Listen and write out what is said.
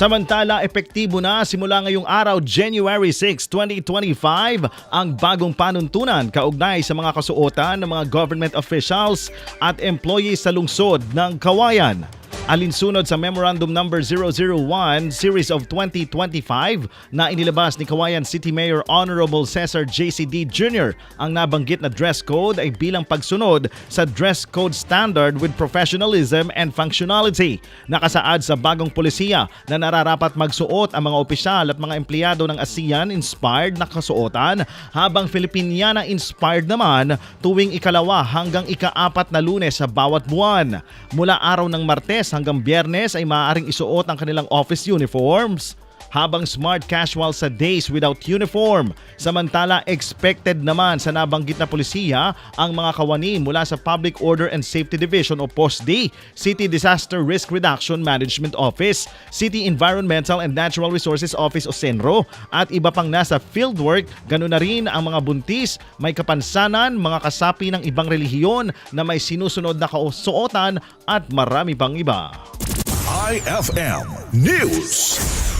Samantala, epektibo na simula ngayong araw, January 6, 2025, ang bagong panuntunan kaugnay sa mga kasuotan ng mga government officials at employees sa lungsod ng Kawayan. Alinsunod sa Memorandum Number 001 Series of 2025 na inilabas ni Kawayan City Mayor Honorable Cesar JCD Jr. ang nabanggit na dress code ay bilang pagsunod sa dress code standard with professionalism and functionality. Nakasaad sa bagong polisiya na nararapat magsuot ang mga opisyal at mga empleyado ng ASEAN-inspired na kasuotan habang Filipiniana-inspired naman tuwing ikalawa hanggang ikaapat na lunes sa bawat buwan. Mula araw ng Martes hanggang Biyernes ay maaaring isuot ang kanilang office uniforms habang smart casual sa days without uniform. Samantala, expected naman sa nabanggit na polisiya ang mga kawani mula sa Public Order and Safety Division o POSD, City Disaster Risk Reduction Management Office, City Environmental and Natural Resources Office o CENRO at iba pang nasa fieldwork, ganoon na rin ang mga buntis, may kapansanan, mga kasapi ng ibang relihiyon na may sinusunod na kausuotan at marami pang iba. IFM News.